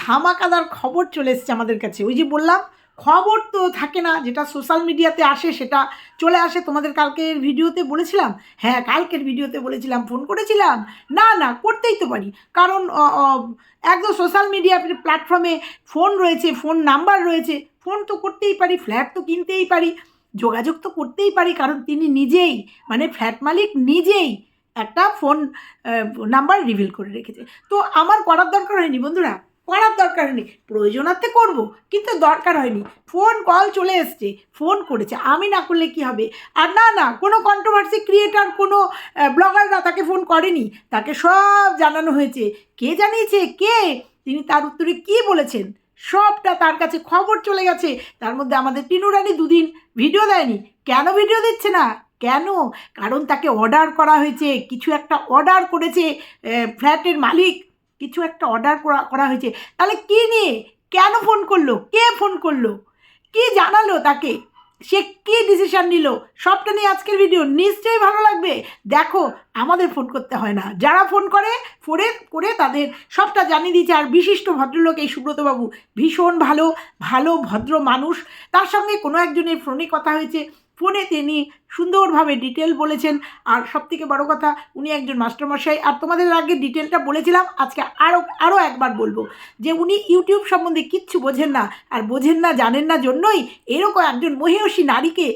ধামাকাদার খবর চলে এসছে আমাদের কাছে। ওই যে বললাম, খবর তো থাকে না, যেটা সোশ্যাল মিডিয়াতে আসে সেটা চলে আসে। তোমাদের কালকের ভিডিওতে বলেছিলাম? হ্যাঁ কালকের ভিডিওতে বলেছিলাম ফোন করেছিলাম। না না, করতেই তো পারি। কারণ একদম সোশ্যাল মিডিয়া প্ল্যাটফর্মে ফোন রয়েছে ফোন নাম্বার রয়েছে। ফোন তো করতেই পারি ফ্ল্যাট তো কিনতেই পারি। যোগাযোগ তো করতেই পারি, কারণ তিনি নিজেই মানে ফ্ল্যাট মালিক নিজেই একটা ফোন নাম্বার রিভিল করে রেখেছে। তো আমার করার দরকার হয়নি বন্ধুরা। করার দরকার হয়নি প্রয়োজনার্থে করব, কিন্তু দরকার হয়নি। ফোন কল চলে এসছে ফোন করেছে। আমি না করলে কি হবে? আর না না, কোনো কন্ট্রোভার্সি ক্রিয়েটার কোনো ব্লগাররা তাকে ফোন করেনি। তাকে সব জানানো হয়েছে। কে জানিয়েছে? কে? তিনি তার উত্তরে কি বলেছেন? সবটা তার কাছে খবর চলে গেছে। তার মধ্যে আমাদের টিনু রানী দুদিন ভিডিও দেয়নি। কেন ভিডিও দিচ্ছে না? কেন? কারণ তাকে অর্ডার করা হয়েছে। কিছু একটা অর্ডার করেছে ফ্ল্যাটের মালিক। কিছু একটা অর্ডার করা করা হয়েছে। তাহলে কী নিয়ে? কেন ফোন করল? কে ফোন করল? কি জানালো তাকে? সে কী ডিসিশন নিল? সবটা নিয়ে আজকের ভিডিও নিশ্চয়ই ভালো লাগবে। দেখো, আমাদের ফোন করতে হয় না। যারা ফোন করে ফোনে করে তাদের সবটা জানিয়ে দিয়েছে। আর বিশিষ্ট ভদ্রলোক এই সুব্রতবাবু ভীষণ ভালো ভালো, ভদ্র মানুষ। তার সঙ্গে কোনো একজনের ফোনে কথা হয়েছে। ফোনে তিনি সুন্দরভাবে ডিটেল বলেছেন। আর সবথেকে বড় কথা, উনি একজন মাস্টারমশাই। আর তোমাদের আগে ডিটেলটা বলেছিলাম, আজকে আরও আরও একবার বলব যে উনি ইউটিউব সম্বন্ধে কিচ্ছু বোঝেন না। আর বোঝেন না, জানেন না জন্যই এরকম একজন মহিষী নারীকে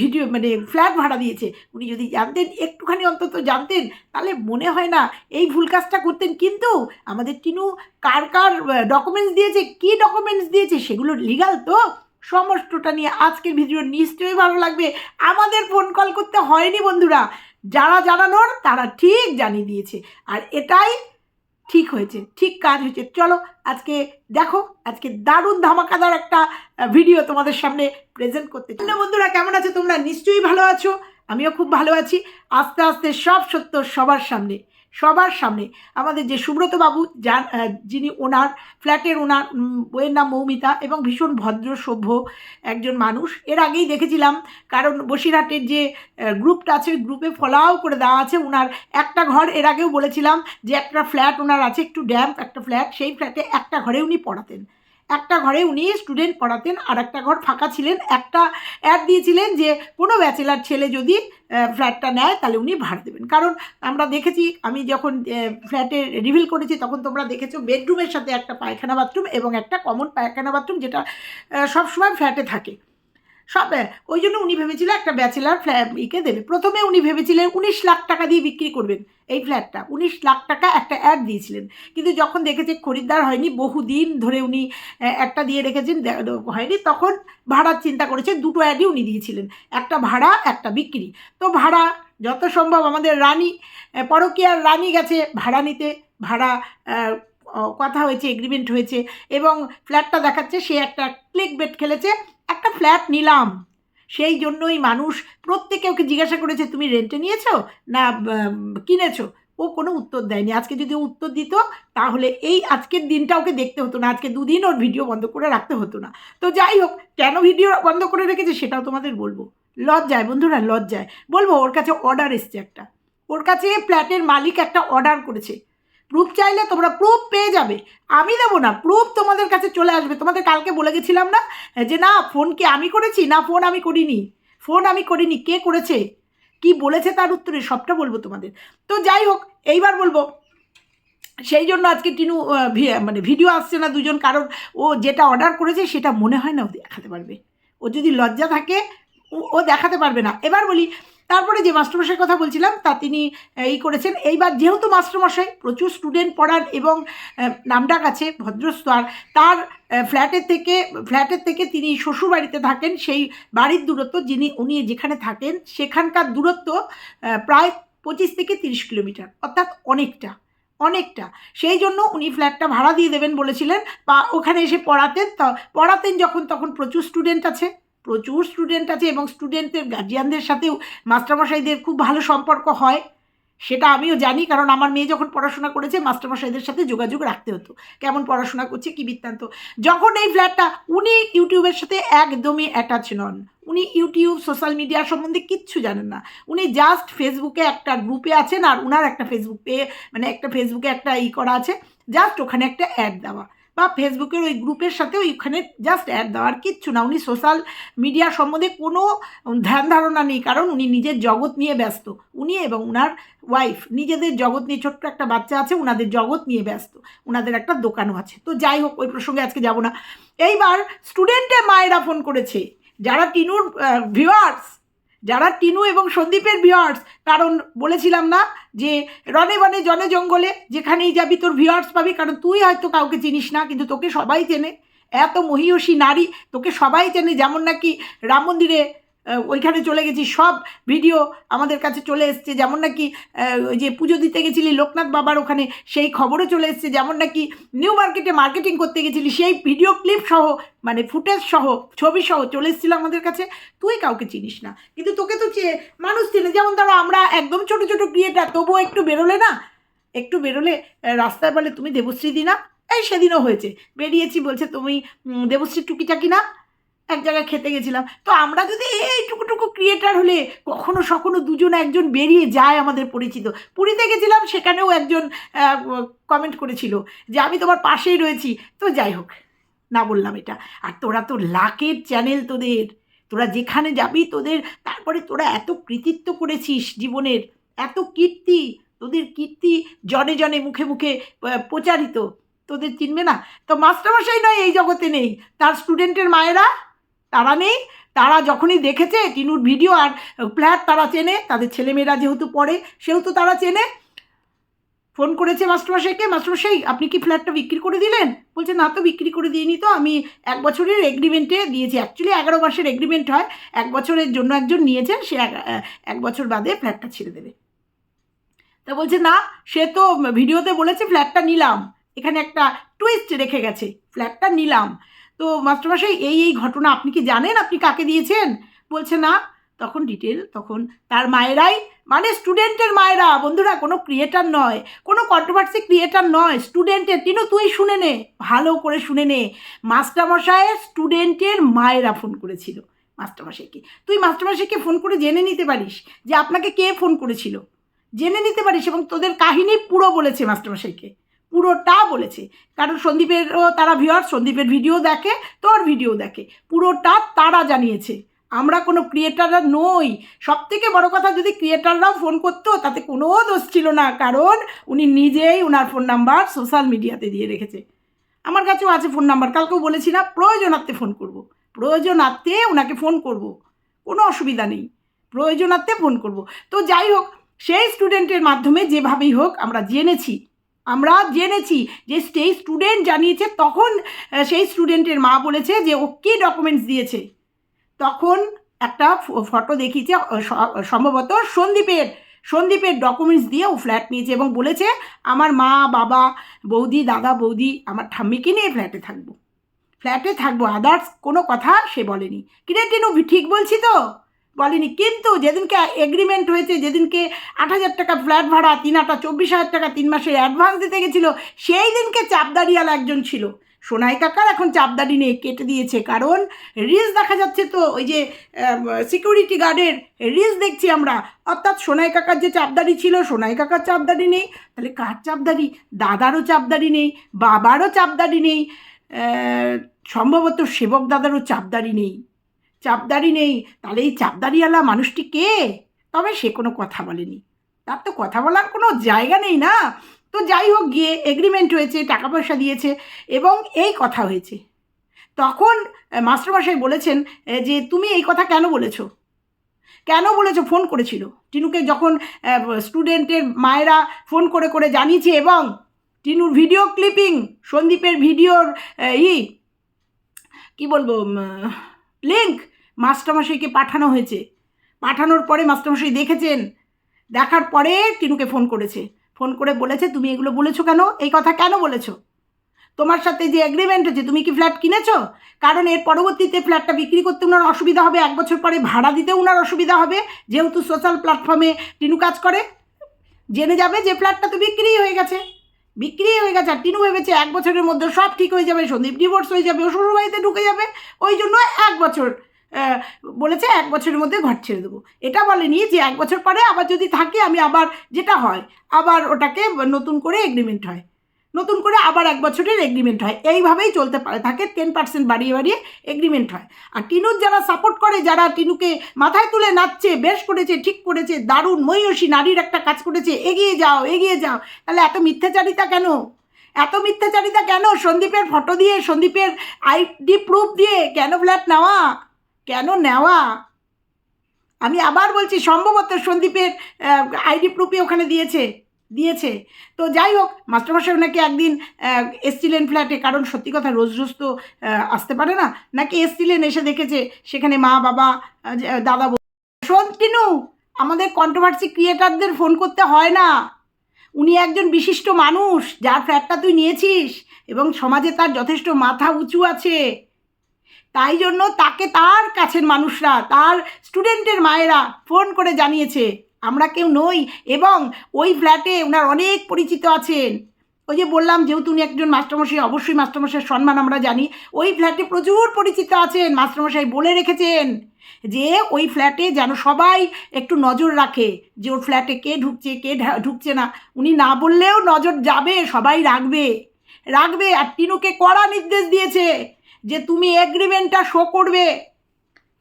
ভিডিও মানে ফ্ল্যাট ভাড়া দিয়েছে। উনি যদি জানতেন, একটুখানি অন্তত জানতেন, তাহলে মনে হয় না এই ভুল কাজটা করতেন। কিন্তু আমাদের টিনু কার কার ডকুমেন্টস দিয়েছে, কী ডকুমেন্টস দিয়েছে, সেগুলো লিগাল তো? সমস্তটা নিয়ে আজকের ভিডিও নিশ্চয়ই ভালো লাগবে। আমাদের ফোন কল করতে হয়নি বন্ধুরা। যারা জানানোর, তারা ঠিক জানিয়ে দিয়েছে। আর এটাই ঠিক হয়েছে, ঠিক কাজ হয়েছে। চলো, আজকে দেখো, আজকে দারুণ ধামাকাদার একটা ভিডিও তোমাদের সামনে প্রেজেন্ট করতে চাই। বন্ধুরা, কেমন আছো তোমরা? নিশ্চয়ই ভালো আছো। আমিও খুব ভালো আছি। আস্তে আস্তে সব সত্য সবার সামনে। সবার সামনে। আমাদের যে সুব্রত বাবু যান যিনি ওনার ফ্ল্যাটের ওনার বইয়ের নাম মৌমিতা এবং ভীষণ ভদ্র, সভ্য একজন মানুষ। এর আগেই দেখেছিলাম, কারণ বসিরহাটের যে গ্রুপটা আছে গ্রুপে ফলাও করে দেওয়া আছে ওনার একটা ঘর। এর আগেও বলেছিলাম যে, একটা ফ্ল্যাট ওনার আছে, একটু ড্যাম্প একটা ফ্ল্যাট। সেই ফ্ল্যাটে একটা ঘরে উনি পড়াতেন। একটা ঘরে উনি স্টুডেন্ট পড়াতেন আর একটা ঘর ফাঁকা ছিলেন। একটা অ্যাড দিয়েছিলেন যে, কোনো ব্যাচেলার ছেলে যদি ফ্ল্যাটটা নেয়, তাহলে উনি ভাড়া দেবেন। কারণ আমরা দেখেছি, আমি যখন ফ্ল্যাটে রিভিল করেছি, তখন তোমরা দেখেছ বেডরুমের সাথে একটা পায়খানা বাথরুম এবং একটা কমন পায়খানা বাথরুম যেটা সবসময় ফ্ল্যাটে থাকে। সব ওই জন্য উনি ভেবেছিল একটা ব্যাচেলার ফ্ল্যাট ইকে দেবে। প্রথমে উনি ভেবেছিলেন, উনিশ লাখ টাকা দিয়ে বিক্রি করবেন। এই ফ্ল্যাটটা উনিশ লাখ টাকা একটা অ্যাড দিয়েছিলেন। কিন্তু যখন দেখেছে খরিদ্দার হয়নি, বহুদিন ধরে উনি একটা দিয়ে রেখেছেন হয়নি, তখন ভাড়ার চিন্তা করেছে, দুটো অ্যাডই উনি দিয়েছিলেন। একটা ভাড়া, একটা বিক্রি। তো ভাড়া যত সম্ভব আমাদের রানী পরকীয়ার রানী গেছে ভাড়া নিতে। ভাড়া কথা হয়েছে এগ্রিমেন্ট হয়েছে। এবং ফ্ল্যাটটা দেখাচ্ছে, সে একটা ক্লিক বেট খেলেছে। একটা ফ্ল্যাট নিলাম। সেই জন্যই মানুষ প্রত্যেকে ওকে জিজ্ঞাসা করেছে, তুমি রেন্টে নিয়েছো না কিনেছো? ও কোনো উত্তর দেয়নি। আজকে যদি উত্তর দিত, তাহলে এই আজকের দিনটা ওকে দেখতে হতো না। আজকে দুদিন ওর ভিডিও বন্ধ করে রাখতে হতো না। তো যাই হোক, কেন ভিডিও বন্ধ করে রেখেছে সেটাও তোমাদের বলব। লজ্জায়, বন্ধুরা, লজ্জায়। বলব, ওর কাছে অর্ডার এসছে একটা। ওর কাছে ফ্ল্যাটের মালিক একটা অর্ডার করেছে। প্রুফ চাইলে তোমরা প্রুফ পেয়ে যাবে। আমি দেবো না প্রুফ তোমাদের কাছে চলে আসবে। তোমাদের কালকে বলে গেছিলাম না, যে না ফোন কি আমি করেছি? না ফোন আমি করিনি। ফোন আমি করিনি, কে করেছে? কি বলেছে তার উত্তরে সবটা বলব তোমাদের। তো যাই হোক, এইবার বলব, সেই জন্য আজকে টিনু মানে ভিডিও আসছে না দুজন, কারণ ও যেটা অর্ডার করেছে সেটা মনে হয় না ও দেখাতে পারবে। ও যদি লজ্জা থাকে ও দেখাতে পারবে না। এবার বলি তারপরে যে মাস্টারমশাইয়ের কথা বলছিলাম, তা তিনি এই করেছেন। এইবার যেহেতু মাস্টারমশাই প্রচুর স্টুডেন্ট পড়ান এবং নামডাক আছে ভদ্রস্তর, তার ফ্ল্যাটের থেকে ফ্ল্যাটের থেকে তিনি শ্বশুরবাড়িতে থাকেন, সেই বাড়ির দূরত্ব যিনি, উনি যেখানে থাকেন, সেখানকার দূরত্ব প্রায় পঁচিশ থেকে তিরিশ কিলোমিটার, অর্থাৎ অনেকটা অনেকটা। সেই জন্য উনি ফ্ল্যাটটা ভাড়া দিয়ে দেবেন বলেছিলেন, বা ওখানে এসে পড়াতেন, তা, পড়াতেন যখন, তখন প্রচুর স্টুডেন্ট আছে। প্রচুর স্টুডেন্ট আছে এবং স্টুডেন্টদের গার্জিয়ানদের সাথেও মাস্টারমশাইদের খুব ভালো সম্পর্ক হয়। সেটা আমিও জানি কারণ আমার মেয়ে যখন পড়াশোনা করেছে মাস্টারমশাইদের সাথে যোগাযোগ রাখতে হতো। কেমন পড়াশোনা করছে, কী বৃত্তান্ত। যখন এই ফ্ল্যাটটা উনি ইউটিউবের সাথে একদমই অ্যাটাচ নন। উনি ইউটিউব সোশ্যাল মিডিয়া সম্বন্ধে কিচ্ছু জানেন না। উনি জাস্ট ফেসবুকে একটা গ্রুপে আছেন আর উনার একটা ফেসবুক মানে একটা ফেসবুকে একটা ই করা আছে। জাস্ট ওখানে একটা অ্যাড দেওয়া। বা ফেসবুকের ওই গ্রুপের সাথে ওইখানে জাস্ট অ্যাড দেওয়ার কিচ্ছু না, উনি সোশ্যাল মিডিয়া সম্বন্ধে কোনো ধ্যান ধারণা নেই, কারণ উনি নিজের জগৎ নিয়ে ব্যস্ত। উনি এবং উনার ওয়াইফ নিজেদের জগৎ নিয়ে ছোট্ট একটা বাচ্চা আছে ওনাদের জগৎ নিয়ে ব্যস্ত। ওনাদের একটা দোকানও আছে। তো যাই হোক, ওই প্রসঙ্গে আজকে যাব না। এইবার স্টুডেন্টের মায়েরা ফোন করেছে। যারা টিনুর ভিউয়ার্স যারা টিনু এবং সন্দীপের ভিওয়ার্স কারণ বলেছিলাম না যে রনে বনে জনে জঙ্গলে যেখানেই যাবি তোর ভিওয়ার্স পাবি, কারণ তুই হয়তো কাউকে চিনিস না, কিন্তু তোকে সবাই চেনে। এত মহিয়সী নারী তোকে সবাই চেনে, যেমন নাকি রাম মন্দিরে ওইখানে চলে গেছি। সব ভিডিও আমাদের কাছে চলে এসছে। যেমন নাকি ওই যে পুজো দিতে গেছিলি লোকনাথ বাবার ওখানে, সেই খবরও চলে এসছে। যেমন নাকি নিউ মার্কেটে মার্কেটিং করতে গেছিলি, সেই ভিডিও ক্লিপ সহ মানে ফুটেজ সহ, ছবি সহ চলে এসেছিল আমাদের কাছে। তুই কাউকে চিনিস না। কিন্তু তোকে তো চেয়ে মানুষ চেনে। যেমন ধরো, আমরা একদম ছোট ছোট ক্রিয়েটার তবুও একটু বেরোলে না? একটু বেরোলে রাস্তায় বলে, তুমি দেবশ্রী দিনা? এই সেদিনও হয়েছে। বেরিয়েছি বলছে, তুমি দেবশ্রী টুকিটাকি না? এক জায়গায় খেতে গেছিলাম। তো আমরা যদি এইটুকু টুকু ক্রিয়েটার হলে কখনো সখনো দুজন একজন বেরিয়ে যায় আমাদের পরিচিত। পুরীতে গেছিলাম, সেখানেও একজন কমেন্ট করেছিল যে আমি তোমার পাশেই রয়েছি। তো যাই হোক, না বললাম এটা। আর তোরা তো লাকের চ্যানেল তোদের। তোরা যেখানে যাবি তোদের, তারপরে তোরা এত কৃতিত্ব করেছিস জীবনের, এত কীর্তি, তোদের কীর্তি জনে জনে মুখে মুখে প্রচারিত। তোদের চিনবে না? তো মাস্টারমশাই নয় এই জগতে নেই। তার স্টুডেন্টের মায়েরা তারা নেই, তারা যখনই দেখেছে টিনুর ভিডিও আর ফ্ল্যাট তারা চেনে, তাদের ছেলেমেয়েরা যেহেতু পড়ে সেহেতু তারা চেনে। ফোন করেছে মাস্টারমশাইকে, মাস্টারমশাই, আপনি কি ফ্ল্যাটটা বিক্রি করে দিলেন? বলছে, না তো, বিক্রি করে দিইনি তো, আমি এক বছরের এগ্রিমেন্টে দিয়েছি। অ্যাকচুয়ালি এগারো মাসের এগ্রিমেন্ট হয়, এক বছরের জন্য একজন নিয়েছেন, সে এক- বছর বাদে ফ্ল্যাটটা ছেড়ে দেবে। তা বলছে, না, সে তো ভিডিওতে বলেছে, ফ্ল্যাটটা নিলাম। এখানে একটা টুইস্ট রেখে গেছে, ফ্ল্যাটটা নিলাম। তো মাস্টারমশাই, এই এই ঘটনা আপনি কি জানেন? আপনি কাকে দিয়েছেন? বলছে, না। তখন ডিটেল তখন তার মায়েরাই মানে স্টুডেন্টের মায়েরা, বন্ধুরা, কোনো ক্রিয়েটার নয়, কোনো কন্ট্রোভার্সি ক্রিয়েটার নয় স্টুডেন্টের কিন্তু তুই শুনে নে, ভালো করে শুনে নে। মাস্টারমশাইয়ের স্টুডেন্টের মায়েরা ফোন করেছিল মাস্টারমশাইকে। তুই মাস্টারমশাইকে ফোন করে জেনে নিতে পারিস যে আপনাকে কে ফোন করেছিল। জেনে নিতে পারিস এবং তোদের কাহিনী পুরো বলেছে মাস্টারমশাইকে। পুরোটা বলেছে। কারণ সন্দীপেরও তারা ভিউয়ার সন্দীপের ভিডিও দেখে, তোর ভিডিও দেখে। পুরোটা তারা জানিয়েছে। আমরা কোনো ক্রিয়েটাররা নই। সব থেকে বড় কথা, যদি ক্রিয়েটাররাও ফোন করতো, তাতে কোনো দোষ ছিল না। কারণ উনি নিজেই ওনার ফোন নাম্বার সোশ্যাল মিডিয়াতে দিয়ে রেখেছে। আমার কাছেও আছে ফোন নাম্বার কালকেও বলেছি না, প্রয়োজনার্থে ফোন করব। প্রয়োজনার্থে ওনাকে ফোন করব। কোনো অসুবিধা নেই। প্রয়োজনার্থে ফোন করব। তো যাই হোক, সেই স্টুডেন্টের মাধ্যমে যেভাবেই হোক আমরা জেনেছি আমরা জেনেছি যে সেই স্টুডেন্ট জানিয়েছে, তখন সেই স্টুডেন্টের মা বলেছে যে ও কী ডকুমেন্টস দিয়েছে। তখন একটা ফটো দেখিয়েছে সম্ভবত সন্দীপের সন্দীপের ডকুমেন্টস দিয়ে ও ফ্ল্যাট নিয়েছে এবং বলেছে, আমার মা, বাবা, বৌদি, দাদা, বৌদি, আমার ঠাম্মিকে নিয়ে ফ্ল্যাটে থাকব। ফ্ল্যাটে থাকব। আদার্স কোনো কথা সে বলেনি। কিরে টিনু, ঠিক বলছি তো? বলেনি। কিন্তু যেদিনকে এগ্রিমেন্ট হয়েছে, যেদিনকে আট হাজার টাকা ফ্ল্যাট ভাড়া, তিন আটা চব্বিশ হাজার টাকা তিন মাসের অ্যাডভান্স দিতে গেছিল, সেই দিনকে চাপদারিয়াল একজন ছিল। সোনাই কাকার এখন চাপদারি নেই, কেটে দিয়েছে। কারণ রিলস দেখা যাচ্ছে তো, ওই যে সিকিউরিটি গার্ডের রিলস দেখছি আমরা। অর্থাৎ সোনাই কাকার যে চাপদারি ছিল, সোনাই কাকার চাপদারি নেই। তাহলে কার চাপদারি দাদারও চাপদারি নেই, বাবারও চাপদারি নেই সম্ভবত সেবক দাদারও চাপদারি নেই। চাপদারি নেই। তাহলে এই চাপদারিওয়ালা মানুষটি কে? তবে সে কোনো কথা বলেনি। তার তো কথা বলার কোনো জায়গা নেই না। তো যাই হোক, গিয়ে এগ্রিমেন্ট হয়েছে টাকা পয়সা দিয়েছে এবং এই কথা হয়েছে। তখন মাস্টারমশাই বলেছেন যে তুমি এই কথা কেন বলেছ? কেন বলেছ? ফোন করেছিল। টিনুকে যখন স্টুডেন্টের মায়েরা ফোন করে করে জানিয়েছে এবং টিনুর ভিডিও ক্লিপিং, সন্দীপের ভিডিওর ই, কী বলব লিঙ্ক মাস্টারমশাইকে পাঠানো হয়েছে। পাঠানোর পরে মাস্টারমশাই দেখেছেন। দেখার পরে টিনুকে ফোন করেছে। ফোন করে বলেছে, তুমি এগুলো বলেছ কেন? এই কথা কেন বলেছ? তোমার সাথে যে এগ্রিমেন্ট হচ্ছে, তুমি কি ফ্ল্যাট কিনেছো? কারণ এর পরবর্তীতে ফ্ল্যাটটা বিক্রি করতে ওনার অসুবিধা হবে, এক বছর পরে ভাড়া দিতে ওনার অসুবিধা হবে। যেহেতু সোশ্যাল প্ল্যাটফর্মে টিনু কাজ করে, জেনে যাবে যে ফ্ল্যাটটা তো বিক্রিই হয়ে গেছে। বিক্রি হয়ে গেছে। আর টিনু ভেবেছে এক বছরের মধ্যে সব ঠিক হয়ে যাবে, সন্দীপ ডিভোর্স হয়ে যাবে ও শ্বশুরবাড়িতে ঢুকে যাবে। ওই জন্য এক বছর বলেছে এক বছরের মধ্যে ঘর ছেড়ে দেবো। এটা বলেনি যে এক বছর পরে আবার যদি থাকে, আমি আবার যেটা হয়, আবার ওটাকে নতুন করে এগ্রিমেন্ট হয়। নতুন করে আবার এক বছরের এগ্রিমেন্ট হয়। এইভাবেই চলতে পারে। থাকে টেন পার্সেন্ট বাড়িয়ে বাড়িয়ে এগ্রিমেন্ট হয়। আর টিনুর যারা সাপোর্ট করে, যারা টিনুকে মাথায় তুলে নাচছে, বেশ করেছে, ঠিক করেছে, দারুণ ময়ূষী নারীর একটা কাজ করেছে, এগিয়ে যাও এগিয়ে যাও, তাহলে এত মিথ্যাচারিতা কেন? এত মিথ্যাচারিতা কেন? সন্দীপের ফটো দিয়ে, সন্দীপের আইডি প্রুফ দিয়ে, কেন ফ্ল্যাট নেওয়া? কেন নেওয়া? আমি আবার বলছি, সম্ভবত সন্দীপের আইডি প্রুফই ওখানে দিয়েছে দিয়েছে। তো যাই হোক, মাস্টারমশাই ওনাকে একদিন এসছিলেন ফ্ল্যাটে, কারণ সত্যি কথা রোজ রোজ তো আসতে পারে না। নাকি এসছিলেন, এসে দেখেছে, সেখানে মা, বাবা দাদা শোন টিনু, আমাদের কন্ট্রোভার্সি ক্রিয়েটারদের ফোন করতে হয় না। উনি একজন বিশিষ্ট মানুষ, যার ফ্ল্যাটটা তুই নিয়েছিস, এবং সমাজে তার যথেষ্ট মাথা উঁচু আছে। তাই জন্য তাকে তার কাছের মানুষরা, তার স্টুডেন্টের মায়েরা ফোন করে জানিয়েছে, আমরা কেউ নই এবং ওই ফ্ল্যাটে ওনার অনেক পরিচিত আছেন। ওই যে বললাম, যেহেতু উনি একজন মাস্টারমশাই, অবশ্যই মাস্টারমশাইয়ের সম্মান আমরা জানি। ওই ফ্ল্যাটে প্রচুর পরিচিত আছেন, মাস্টারমশাই বলে রেখেছেন যে ওই ফ্ল্যাটে যেন সবাই একটু নজর রাখে যে ওর ফ্ল্যাটে কে ঢুকছে কে ঢুকছে না। উনি না বললেও নজর যাবে, সবাই রাখবে। রাখবে আর টিনুকে কড়া নির্দেশ দিয়েছে। যে তুমি এগ্রিমেন্টটা শো করবে।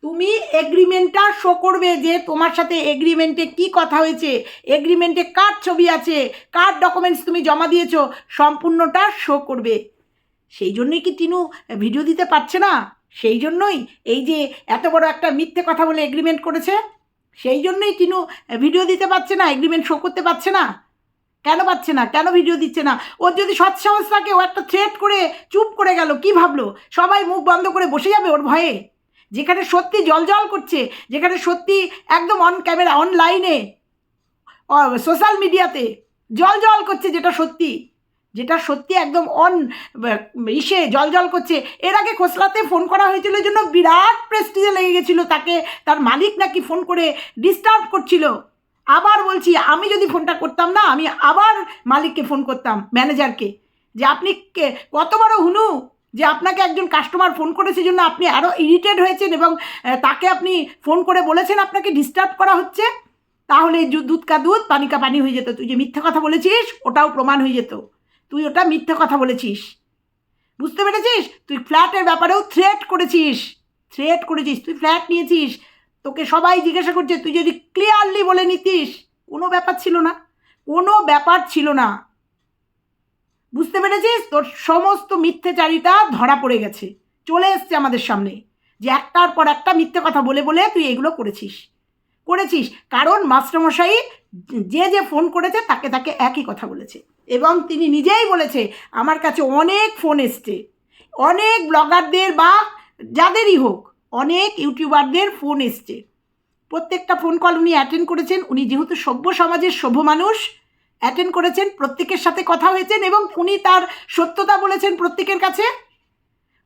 তুমি এগ্রিমেন্টটা শো করবে যে তোমার সাথে এগ্রিমেন্টে কি কথা হয়েছে এগ্রিমেন্টে কার ছবি আছে, কার ডকুমেন্টস তুমি জমা দিয়েছ, সম্পূর্ণটা শো করবে। সেই জন্যই কি টিনু ভিডিও দিতে পারছে না? সেই জন্যই এই যে এত বড় একটা মিথ্যে কথা বলে এগ্রিমেন্ট করেছে, সেই জন্যই টিনু ভিডিও দিতে পারছে না এগ্রিমেন্ট শো করতে পারছে না। কেন পাচ্ছে না? কেন ভিডিও দিচ্ছে না? ওর যদি সৎসাহস থাকে, ও একটা থ্রেট করে, চুপ করে গেল, কি ভাবলো? সবাই মুখ বন্ধ করে বসে যাবে ওর ভয়ে। যেখানে সত্যি জল করছে, যেখানে সত্যি একদম অন ক্যামেরা অনলাইনে সোশ্যাল মিডিয়াতে জল জল করছে যেটা সত্যি। যেটা সত্যি একদম অন ইসে জল জল করছে। এর আগে খোসলাতে ফোন করা হয়েছিল জন্য বিরাট প্রেস্টিজে লেগে গেছিল তাকে। তার মালিক নাকি ফোন করে ডিস্টার্ব করছিল। আবার বলছি, আমি যদি ফোনটা করতাম না, আমি আবার মালিককে ফোন করতাম, ম্যানেজারকে। যে আপনি কে বড় হুনু, যে আপনাকে একজন কাস্টমার ফোন করেছে জন্য আপনি আরও ইরিটেড হয়েছেন এবং তাকে আপনি ফোন করে বলেছেন আপনাকে ডিস্টার্ব করা হচ্ছে, তাহলে দুধ কা দুধ, পানি কা পানি হয়ে যেত। তুই যে মিথ্যা কথা বলেছিস, ওটাও প্রমাণ হয়ে যেত। তুই ওটা মিথ্যা কথা বলেছিস। বুঝতে পেরেছিস? তুই ফ্ল্যাটের ব্যাপারেও থ্রেট করেছিস। থ্রেট করেছিস। তুই ফ্ল্যাট নিয়েছিস। তোকে সবাই জিজ্ঞাসা করছে, তুই যদি ক্লিয়ারলি বলে নিতিস? কোনো ব্যাপার ছিল না। কোনো ব্যাপার ছিল না। বুঝতে পেরেছিস? তোর সমস্ত মিথ্যেচারিতা ধরা পড়ে গেছে। চলে এসছে আমাদের সামনে যে একটার পর একটা মিথ্যে কথা বলে বলে তুই এগুলো করেছিস। করেছিস কারণ মাস্টারমশাই যে যে ফোন করেছে তাকে তাকে একই কথা বলেছে। এবং তিনি নিজেই বলেছে, আমার কাছে অনেক ফোন এসছে। অনেক ব্লগারদের বা যাদেরই হোক অনেক ইউটিউবারদের ফোন এসছে। প্রত্যেকটা ফোন কল উনি অ্যাটেন্ড করেছেন। উনি যেহেতু সভ্য সমাজের সভ্য মানুষ অ্যাটেন্ড করেছেন, প্রত্যেকের সাথে কথা হয়েছেন এবং উনি তার সত্যতা বলেছেন প্রত্যেকের কাছে।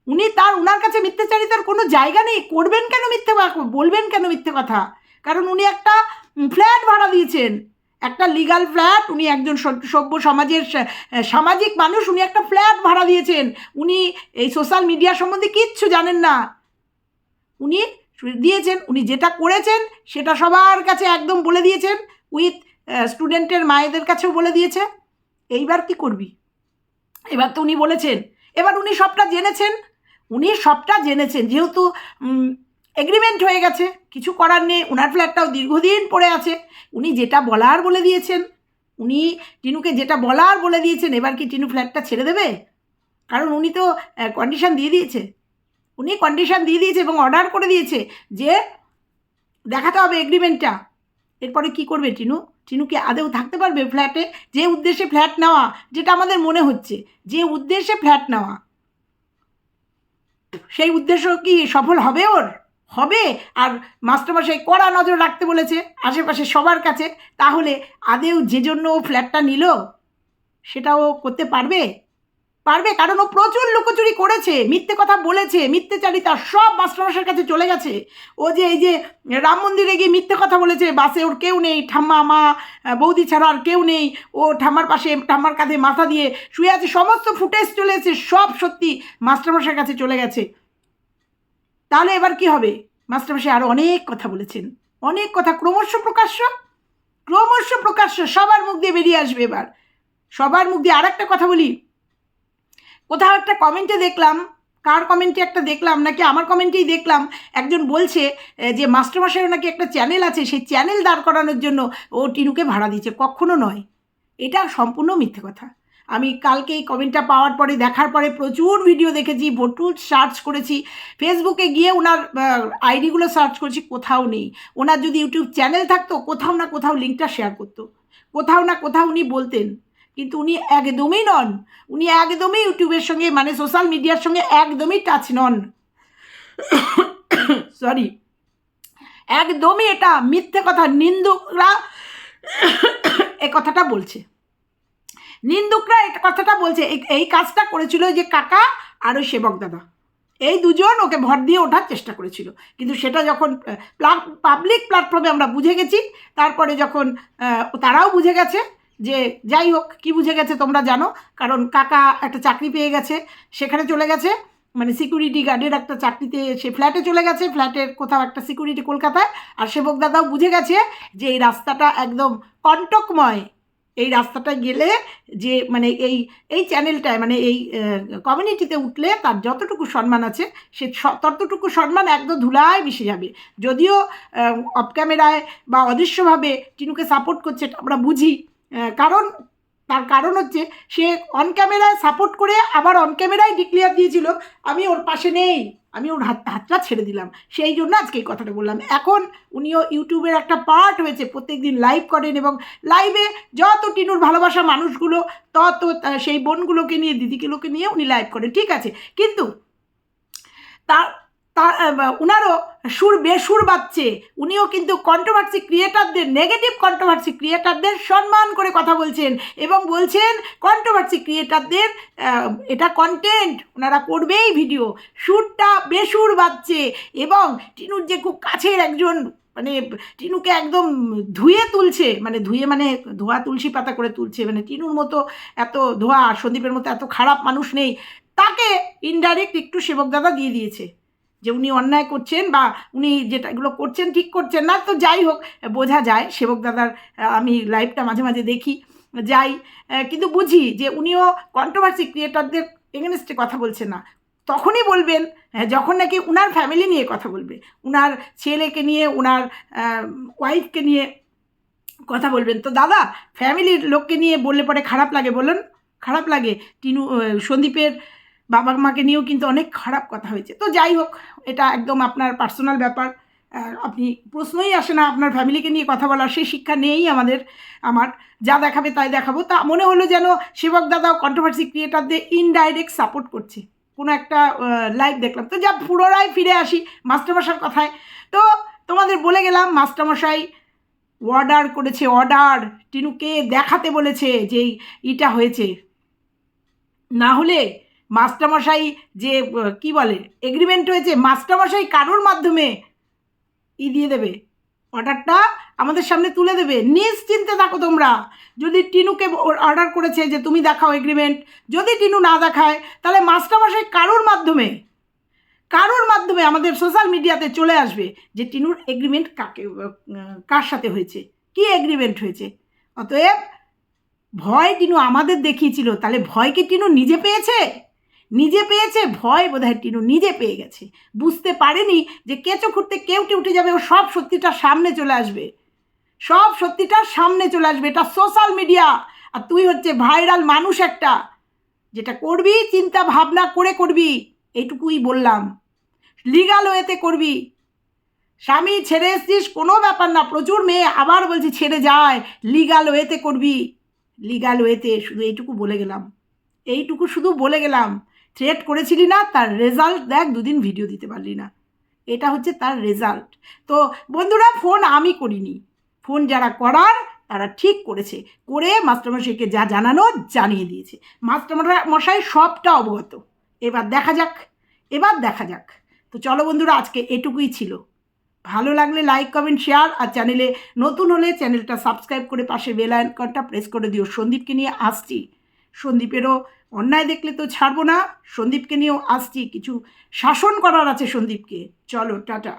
উনি তার ওনার কাছে মিথ্যাচারিতার কোনো জায়গা নেই। করবেন কেন মিথ্যে বলবেন কেন মিথ্যে কথা? কারণ উনি একটা ফ্ল্যাট ভাড়া দিয়েছেন। একটা লিগাল ফ্ল্যাট উনি একজন সভ্য সমাজের সামাজিক মানুষ, উনি একটা ফ্ল্যাট ভাড়া দিয়েছেন। উনি এই সোশ্যাল মিডিয়া সম্বন্ধে কিচ্ছু জানেন না। উনি দিয়েছেন, উনি যেটা করেছেন সেটা সবার কাছে একদম বলে দিয়েছেন, উইথ স্টুডেন্টের মায়েদের কাছেও বলে দিয়েছে। এইবার কি করবি? এবার তো উনি বলেছেন, এবার উনি সবটা জেনেছেন, উনি সবটা জেনেছেন, যেহেতু এগ্রিমেন্ট হয়ে গেছে, কিছু করার নেই ওনার ফ্ল্যাটটাও দীর্ঘদিন পড়ে আছে, উনি যেটা বলার বলে দিয়েছেন, উনি টিনুকে যেটা বলার বলে দিয়েছেন, এবার কি টিনু ফ্ল্যাটটা ছেড়ে দেবে? কারণ উনি তো কন্ডিশন দিয়ে দিয়েছে। উনি কন্ডিশন দিয়ে দিয়েছে এবং অর্ডার করে দিয়েছে যে দেখাতে হবে এগ্রিমেন্টটা এরপরে কি করবে টিনু? টিনু কি আদেও থাকতে পারবে ফ্ল্যাটে যে উদ্দেশ্যে ফ্ল্যাট নেওয়া, যেটা আমাদের মনে হচ্ছে, যে উদ্দেশ্যে ফ্ল্যাট নেওয়া। সেই উদ্দেশ্য কি সফল হবে ওর? হবে। আর মাস্টারমশাই কড়া নজর রাখতে বলেছে আশেপাশে সবার কাছে, তাহলে আদেও যে জন্য ও ফ্ল্যাটটা নিল, সেটাও করতে পারবে? পারবে? কারণ ও প্রচুর লুকোচুরি করেছে, মিথ্যে কথা বলেছে মিথ্যেচারিতা সব মাস্টারমশাইয়ের কাছে চলে গেছে। ও যে এই যে রাম মন্দিরে গিয়ে মিথ্যে কথা বলেছে, বাসে ওর কেউ নেই, ঠাম্মা, মা, বৌদি ছাড়া আর কেউ নেই। ও ঠাম্মার পাশে, ঠাম্মার কাঁধে মাথা দিয়ে শুয়ে আছে, সমস্ত ফুটেজ চলে এসেছে, সব সত্যি মাস্টারমশাইয়ের কাছে চলে গেছে। তাহলে এবার কি হবে? মাস্টারমশাই আরও অনেক কথা বলেছেন। অনেক কথা, ক্রমশ প্রকাশ্য ক্রমশ প্রকাশ্য, সবার মুখ দিয়ে বেরিয়ে আসবে এবার। সবার মুখ দিয়ে আর একটা কথা বলি। কোথাও একটা কমেন্টে দেখলাম, কার কমেন্টে একটা দেখলাম, নাকি আমার কমেন্টেই দেখলাম, একজন বলছে যে মাস্টারমশাইয়ের নাকি একটা চ্যানেল আছে, সেই চ্যানেল দাঁড় করানোর জন্য ও টিনুকে ভাড়া দিচ্ছে কখনো নয়। এটা সম্পূর্ণ মিথ্যে কথা। আমি কালকে এই কমেন্টটা পাওয়ার পরে, দেখার পরে প্রচুর ভিডিও দেখেছি প্রচুর সার্চ করেছি। ফেসবুকে গিয়ে ওনার আইডিগুলো সার্চ করেছি, কোথাও নেই। ওনার যদি ইউটিউব চ্যানেল থাকতো, কোথাও না কোথাও লিঙ্কটা শেয়ার করতো। কোথাও না কোথাও উনি বলতেন। কিন্তু উনি একদমই নন। উনি একদমই ইউটিউবের সঙ্গে মানে সোশ্যাল মিডিয়ার সঙ্গে একদমই টাচ নন। সরি। একদমই এটা মিথ্যে কথা। নিন্দুকরা এ কথাটা বলছে। নিন্দুকরা এটা কথাটা বলছে। এই- এই কাজটা করেছিল যে কাকা আর ওই সেবক দাদা। এই দুজন ওকে ভর দিয়ে ওঠার চেষ্টা করেছিল। কিন্তু সেটা যখন পাবলিক প্ল্যাটফর্মে আমরা বুঝে গেছি, তারপরে যখন তারাও বুঝে গেছে যে যাই হোক, কি বুঝে গেছে তোমরা জানো? কারণ কাকা একটা চাকরি পেয়ে গেছে, সেখানে চলে গেছে। মানে সিকিউরিটি গার্ডের একটা চাকরিতে সে ফ্ল্যাটে চলে গেছে ফ্ল্যাটের কোথাও একটা সিকিউরিটি কলকাতায়। আর সেবক দাদাও বুঝে গেছে যে এই রাস্তাটা একদম কণ্টকময়। এই রাস্তাটা গেলে যে মানে এই এই চ্যানেলটায় মানে এই কমিউনিটিতে উঠলে তার যতটুকু সম্মান আছে, সে ততটুকু সম্মান একদম ধুলায় মিশে যাবে। যদিও অফ ক্যামেরায় বা অদৃশ্যভাবে টিনুকে সাপোর্ট করছে আমরা বুঝি। কারণ, তার কারণ হচ্ছে, সে অন ক্যামেরায় সাপোর্ট করে আবার অন ক্যামেরায় ডিক্লিয়ার দিয়েছিল, আমি ওর পাশে নেই, আমি ওর হাত, হাতটা ছেড়ে দিলাম। সেই জন্য আজকে এই কথাটা বললাম। এখন উনিও ইউটিউবের একটা পার্ট হয়েছে প্রত্যেক দিন লাইভ করেন এবং লাইভে যত টিনুর ভালোবাসা মানুষগুলো, তত সেই বোনগুলোকে নিয়ে, দিদিগুলোকে নিয়ে উনি লাইভ করেন, ঠিক আছে? কিন্তু, তার তার উনারও সুর বেসুর বাচ্ছে উনিও কিন্তু কন্ট্রোভার্সি ক্রিয়েটারদের নেগেটিভ কন্ট্রোভার্সি ক্রিয়েটারদের সম্মান করে কথা বলছেন এবং বলছেন কন্ট্রোভার্সি ক্রিয়েটারদের এটা কন্টেন্ট ওনারা করবেই ভিডিও সুরটা বেসুর বাজছে এবং টিনুর যে খুব কাছের একজন মানে টিনুকে একদম ধুয়ে তুলছে মানে ধুয়ে মানে ধোয়া তুলসী পাতা করে তুলছে মানে টিনুর মতো এত ধোয়া, সন্দীপের মতো এত খারাপ মানুষ নেই, তাকে ইনডাইরেক্ট একটু সেবক দাদা দিয়ে দিয়েছে। যে উনি অন্যায় করছেন বা উনি যেটা এগুলো করছেন ঠিক করছেন না তো যাই হোক বোঝা যায়। সেবক দাদার আমি লাইভটা মাঝে মাঝে দেখি যাই। কিন্তু বুঝি যে উনিও কন্ট্রোভার্সি ক্রিয়েটারদের এগেনস্টে কথা বলছে না। তখনই বলবেন হ্যাঁ, যখন নাকি উনার ফ্যামিলি নিয়ে কথা বলবে উনার ছেলেকে নিয়ে উনার ওয়াইফকে নিয়ে কথা বলবেন। তো দাদা ফ্যামিলির লোককে নিয়ে বললে পরে খারাপ লাগে বলুন। খারাপ লাগে। টিনু সন্দীপের বাবা মাকে নিয়েও কিন্তু অনেক খারাপ কথা হয়েছে। তো যাই হোক, এটা একদম আপনার পার্সোনাল ব্যাপার। আপনি প্রশ্নই আসে না আপনার ফ্যামিলিকে নিয়ে কথা বলার, সেই শিক্ষা নেই আমাদের, আমার যা দেখাবে তাই দেখাবো। তা মনে হলো যেন সেবক দাদাও কন্ট্রোভার্সি ক্রিয়েটারদের ইনডাইরেক্ট সাপোর্ট করছে। কোনো একটা লাইভ দেখলাম। তো যা পুনরায় ফিরে আসি মাস্টারমশার কথায়। তো তোমাদের বলে গেলাম, মাস্টারমশাই অর্ডার করেছে অর্ডার টিনুকে দেখাতে বলেছে যে এই ইটা হয়েছে। না হলে মাস্টারমশাই যে কি বলে এগ্রিমেন্ট হয়েছে, মাস্টারমশাই কারোর মাধ্যমে ই দিয়ে দেবে? অর্ডারটা আমাদের সামনে তুলে দেবে। নিশ্চিন্তে থাকো তোমরা। যদি টিনুকে অর্ডার করেছে যে, তুমি দেখাও এগ্রিমেন্ট যদি টিনু না দেখায়, তাহলে মাস্টারমশাই কারোর মাধ্যমে কারোর মাধ্যমে আমাদের সোশ্যাল মিডিয়াতে চলে আসবে যে, টিনুর এগ্রিমেন্ট কাকে কার সাথে হয়েছে? কি এগ্রিমেন্ট হয়েছে? অতএব ভয় টিনু আমাদের দেখিয়েছিল, তাহলে ভয় কি টিনু নিজে পেয়েছে? নিজে পেয়েছে? ভয় বোধহয় টিনু, নিজে পেয়ে গেছে। বুঝতে পারেনি যে কেঁচো খুঁড়তে কেউটে উঠে যাবে, ও সব সত্যিটা সামনে চলে আসবে। সব সত্যিটা সামনে চলে আসবে। এটা সোশ্যাল মিডিয়া আর তুই হচ্ছে ভাইরাল মানুষ একটা। যেটা করবি, চিন্তা ভাবনা করে করবি, এইটুকুই বললাম। লিগাল ওয়েতে করবি। স্বামী ছেড়ে এসছিস, কোনো ব্যাপার না। প্রচুর মেয়ে, আবার বলছি ছেড়ে যায়। লিগাল ওয়েতে করবি। লিগাল ওয়েতে শুধু এইটুকু বলে গেলাম। এইটুকু শুধু বলে গেলাম। থ্রেট করেছিলি না, তার রেজাল্ট দেখ, দুদিন ভিডিও দিতে পারলি না। এটা হচ্ছে তার রেজাল্ট তো বন্ধুরা ফোন আমি করিনি। ফোন যারা করার, তারা ঠিক করেছে। করে মাস্টারমশাইকে যা জানানো, জানিয়ে দিয়েছে। মাস্টারমশাই মশাই সবটা অবগত। এবার দেখা যাক, এবার দেখা যাক। তো চলো বন্ধুরা, আজকে এটুকুই ছিল। ভালো লাগলে লাইক কমেন্ট শেয়ার আর চ্যানেলে নতুন হলে চ্যানেলটা সাবস্ক্রাইব করে পাশে বেল আইকনটা প্রেস করে দিও। সন্দীপকে নিয়ে আসছি। সন্দীপেরও অন্যায় দেখলে তো ছাড়বো না। সন্দীপকে নিয়েও আসছি। কিছু শাসন করার আছে সন্দীপকে। চলো, টাটা।